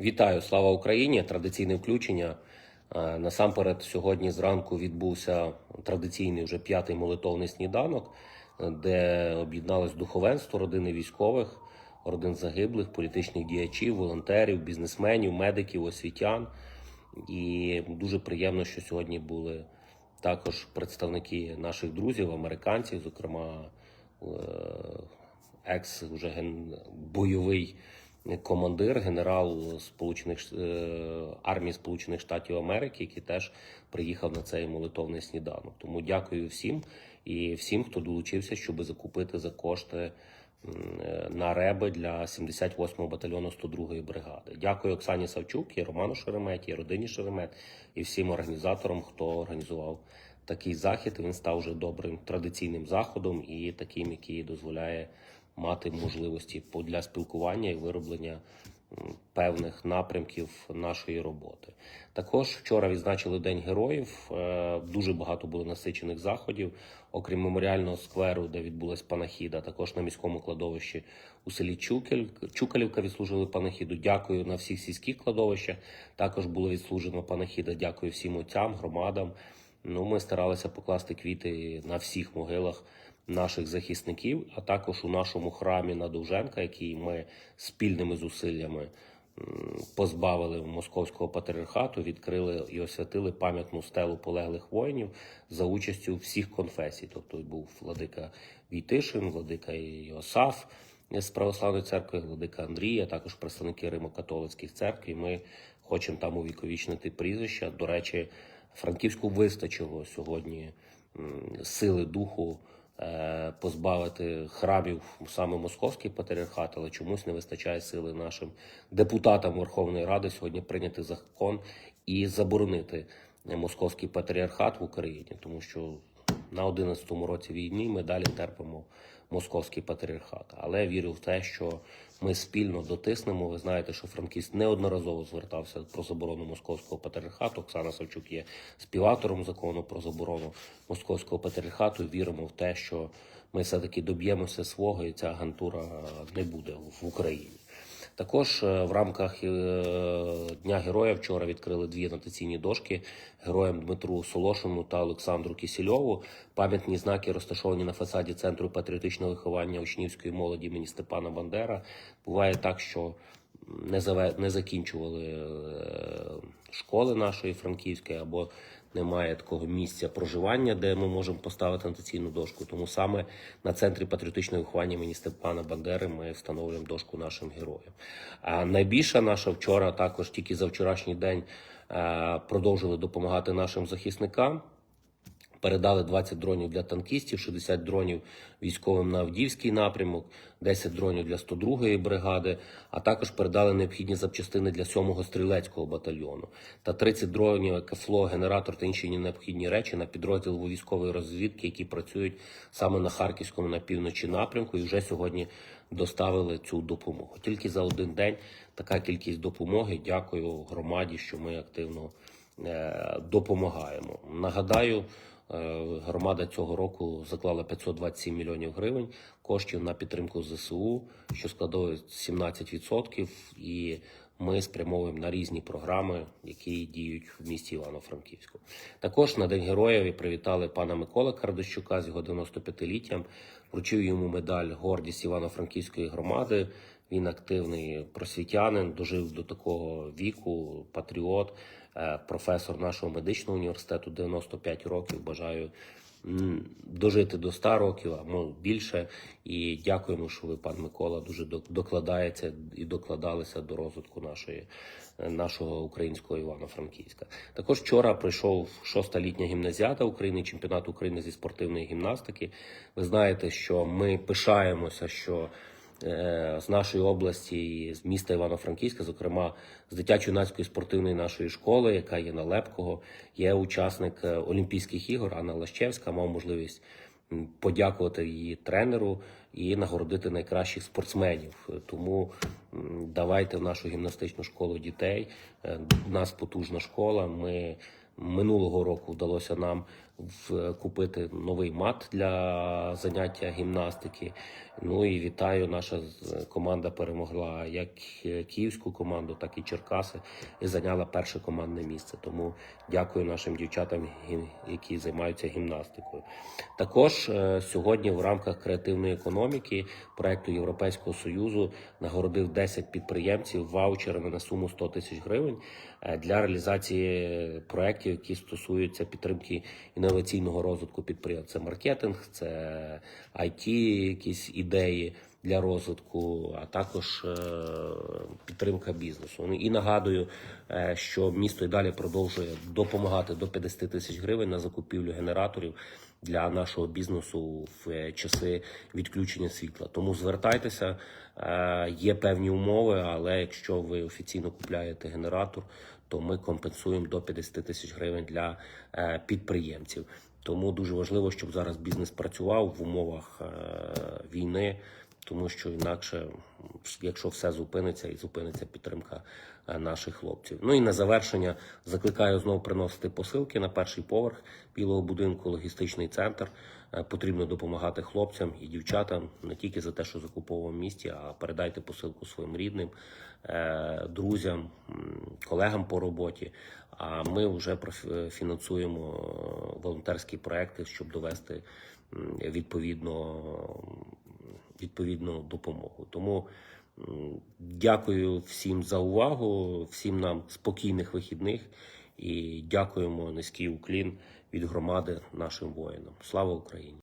Вітаю, слава Україні! Традиційне включення. Насамперед, сьогодні зранку відбувся традиційний вже п'ятий молитовний сніданок, е, де об'єдналось духовенство родини військових, родин загиблих, політичних діячів, волонтерів, бізнесменів, медиків, освітян. І дуже приємно, що сьогодні були також представники наших друзів, американців, зокрема е, екс вже ген... бойовий командир, генерал Сполучених е, армії Сполучених Штатів Америки, який теж приїхав на цей молитовний сніданок. Тому дякую всім і всім, хто долучився, щоб закупити за кошти е, на реби для 78-го батальйону 102-ї бригади. Дякую Оксані Савчук і Роману Шереметі, і родині Шеремет, і всім організаторам, хто організував такий захід. Він став вже добрим традиційним заходом і таким, який дозволяє мати можливості для спілкування і вироблення певних напрямків нашої роботи. Також вчора відзначили День героїв. Е, Дуже багато було насичених заходів, окрім меморіального скверу, де відбулась панахіда. Також на міському кладовищі у селі Чукель Чукалівка відслужили панахіду. Дякую на всіх сільських кладовищах. Також було відслужено панахіда. Дякую всім отцям, громадам. Ну, ми старалися покласти квіти на всіх могилах наших захисників, а також у нашому храмі на Довженка, який ми спільними зусиллями позбавили московського патріархату, відкрили і освятили пам'ятну стелу полеглих воїнів за участю всіх конфесій. Тобто був владика Війтишин, владика Йосаф з православної церкви, владика Андрій, а також представники Римо-католицьких церкв. І ми хочемо там увіковічнити прізвища. До речі, Франківську вистачило сьогодні сили духу позбавити храмів саме московський патріархат, але чомусь не вистачає сили нашим депутатам Верховної Ради сьогодні прийняти закон і заборонити московський патріархат в Україні, тому що на 11-му році війни ми далі терпимо московський патріархат. Але вірю в те, що ми спільно дотиснемо. Ви знаєте, що Франківськ неодноразово звертався про заборону московського патріархату. Оксана Савчук є співавтором закону про заборону московського патріархату. Віримо в те, що ми все-таки доб'ємося свого, і ця агентура не буде в Україні. Також е, в рамках е, Дня Героя вчора відкрили дві анотаційні дошки героям Дмитру Солошину та Олександру Кісільову. Пам'ятні знаки розташовані на фасаді центру патріотичного виховання учнівської молоді імені Степана Бандера. Буває так, що не закінчували е, школи нашої франківської або немає такого місця проживання, де ми можемо поставити анотаційну дошку. Тому саме на центрі патріотичного виховання імені Степана Бандери ми встановлюємо дошку нашим героям. А найбільша наша вчора, також тільки за вчорашній день, е, продовжили допомагати нашим захисникам. Передали 20 дронів для танкістів, 60 дронів військовим на Авдіївський напрямок, 10 дронів для 102-ї бригади, а також передали необхідні запчастини для 7-го стрілецького батальйону та 30 дронів КФЛО, генератор та інші необхідні речі на підрозділ військової розвідки, які працюють саме на Харківському на півночі напрямку, і вже сьогодні доставили цю допомогу. Тільки за один день така кількість допомоги. Дякую громаді, що ми активно е, допомагаємо. Нагадаю. Е, Громада цього року заклала 527 мільйонів гривень коштів на підтримку ЗСУ, що складає 17%, і ми спрямовуємо на різні програми, які діють в місті Івано-Франківську. Також на День Героїв привітали пана Микола Кардощука з його 95-літтям. Вручив йому медаль Гордість Івано-Франківської громади. Він активний просвітянин, дожив до такого віку, патріот, е, професор нашого медичного університету 95 років. Бажаю дожити до 100 років, а може більше. І дякуємо, що ви, пан Микола, дуже докладається і докладалися до розвитку нашої, е, нашого українського Івано-Франківська. Також вчора прийшов шоста літня гімназіада України, чемпіонат України зі спортивної гімнастики. Ви знаєте, що ми пишаємося, що з нашої області, з міста Івано-Франківська, зокрема з дитячо-юнацької спортивної нашої школи, яка є на Лепкого, є учасник е, Олімпійських ігор Анна Лащевська, мав можливість подякувати її тренеру і нагородити найкращих спортсменів. Е, Тому давайте в нашу гімнастичну школу дітей. Е, У нас потужна школа. Ми Минулого року вдалося нам купити новий мат для заняття гімнастики. Ну і вітаю, наша команда перемогла як е, київську команду, так і Черкаси, і зайняла перше командне місце. Тому дякую нашим дівчатам, які займаються гімнастикою. Також е, сьогодні в рамках креативної економіки проекту Європейського союзу нагородив 10 підприємців ваучерами на суму 100 тисяч гривень е, для реалізації проєктів, які стосуються підтримки інноваційного розвитку підприємств. Це маркетинг, це IT, якісь ідеї для розвитку, а також е, підтримка бізнесу. Ну, І нагадую, е, що місто і далі продовжує допомагати до 50 тисяч гривень на закупівлю генераторів для нашого бізнесу в е, часи відключення світла. Тому звертайтеся, є певні умови, але якщо ви офіційно купляєте генератор, то ми компенсуємо до 50 тисяч гривень для е, підприємців. Тому дуже важливо, щоб зараз бізнес працював в умовах е, війни, тому що інакше, якщо все зупиниться і зупиниться підтримка е, наших хлопців. Ну і на завершення закликаю знову приносити посилки на перший поверх білого будинку, логістичний центр. Е, Потрібно допомагати хлопцям і дівчатам не тільки за те, що закуповуємо місті, а передайте посилку своїм рідним, е, друзям, колегам по роботі. А ми вже фінансуємо волонтерські проекти, щоб довести відповідно відповідну допомогу. Тому дякую всім за увагу, всім нам спокійних вихідних і дякуємо низький уклін від громади нашим воїнам. Слава Україні!